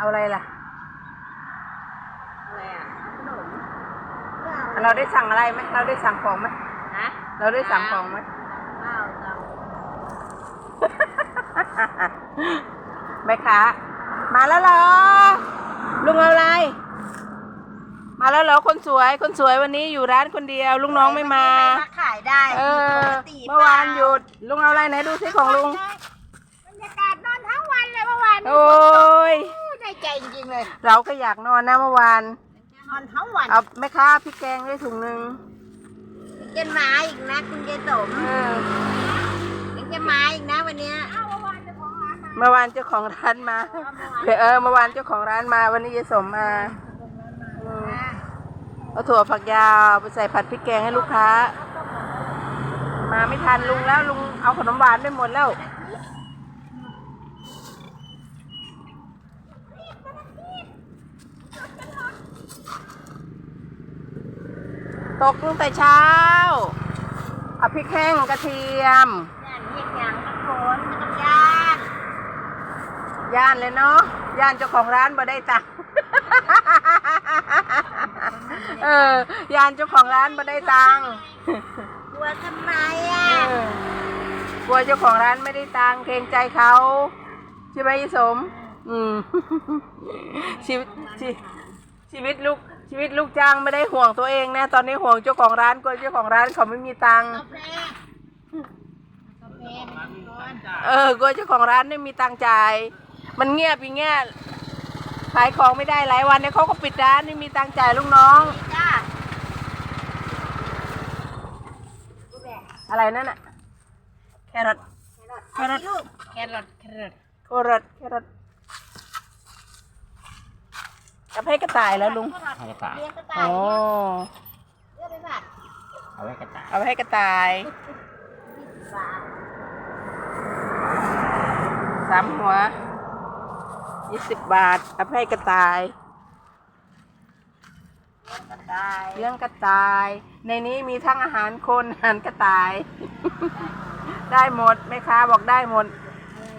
เอาอะไรล่ะ อะไรอะขนมเราได้สั่งอะไรไหมเราได้สั่งของไหมฮะเราได้สั่งของไหมข้าวจังแม่ค้ามาแล้วเหรอ ลุงเอาอะไร มาแล้วเหรอคนสวยคนสวยวันนี้อยู่ร้านคนเดียว ลุงน้องไม่มามาขายได้เออปกติเมื่อวานหยุด ลุงเอาอะไรไหนดูสิของลุง บรรยากาศนอนทั้งวันเลยเมื่อวานโอ้ยในใจจริงๆเลยเราก็อยากนอนนะเมื่อวาน นอนทั้งวันเอาแม่ค้าพริกแกงด้วยถุงหนึ่งยังจะมาอีกนะคุณยายสมเออยังจะมาอีกนะวันเนี้ยเมื่อวานเจ้าของร้านมาเออเมื่อวานเจ้าของร้านมาวันนี้ยายสมมาอืมเอาถั่วฝักยาวไปใส่ผัดพริกแกงให้ลูกค้า มาไม่ทันลุงแล้วลุงเอาขนมหวานไปหมดแล้ว ตกตั้งแต่เช้าเอาพริกแห้งกระเทียม ย่านเฮ็ดหยังตะโกนไม่ต้องย่านย่านเลยเนาะย่านเจ้าของร้านบ่ได้ตังค์ เออย่านเจ้าของร้านบ่ได้ตังค์กลัวทำไมอะเออกลัวเจ้าของร้านไม่ได้ตังค์เกรงใจเขาใช่ไหมยายสม อืม ชีวิตชีชีวิตลูก ชีวิตลูกจ้างไม่ได้ห่วงตัวเองนะตอนนี้ห่วงเจ้าของร้านกลัวเจ้าของร้านเขาไม่มีตังค์กาแฟกาแฟก่อนเออกลัวเจ้าของร้านไม่มีตังค์จ่ายมันเงียบอย่างเงี้ยขายของไม่ได้หลายวันเนี่ยเขาก็ปิดร้านไม่มีตังค์จ่ายลูกน้อง จ้าอะไรนั่นอะแครอทแครอทลูกแครอทแครอทแครอท แครอทกับให้กระต่ายแล้วลุงให้กระต่ายเลี้ยงกระต่าอ๋ยอเลี้ยงไปผัดเอาไว้กระต่ายเอาไปให้กระต่ายฝาสามหัวยี่สิบบาทเอาไปให้กระต่ายกระต่ายเลี้ยงกระต่าย ในนี้มีทั้งอาหารคนอาหารกระต่าย ได้หมดแม่ค้าบอกได้หมด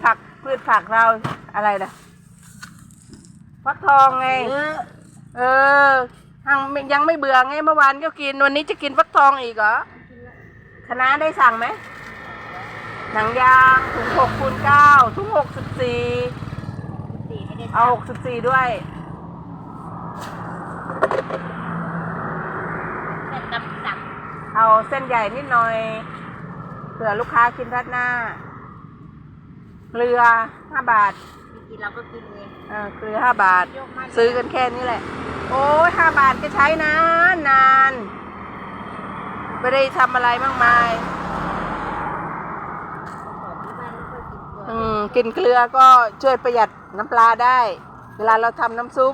ผักพืชผักเราอะไรล่ะ ฟักทองไง เออเออยังไม่ยังไม่เบื่อไงเมื่อวานก็กินวันนี้จะกินฟักทองอีกเหรอคณะได้สั่งไหมหนังยางถุงหกคูณเก้าถุงหกสิบสี่สีไม่ได้เอาหกสิบสี่ด้วยแต่ตำสั่งเอาเส้นใหญ่นิดหน่อยเผื่อลูกค้ากินรัดหน้าเกลือห้าบาท กินเราก็กินเองเออเกลือห้าบาทซื้อกันแค่นี้แหละ โอ้ยห้าบาทก็ใช้นานนานไม่ได้ทำอะไรมากมาย ของที่บ้านไม่ค่อยกินเกลืออืมกินเกลือก็ช่วยประหยัดน้ำปลาได้ เวลาเราทำน้ำซุป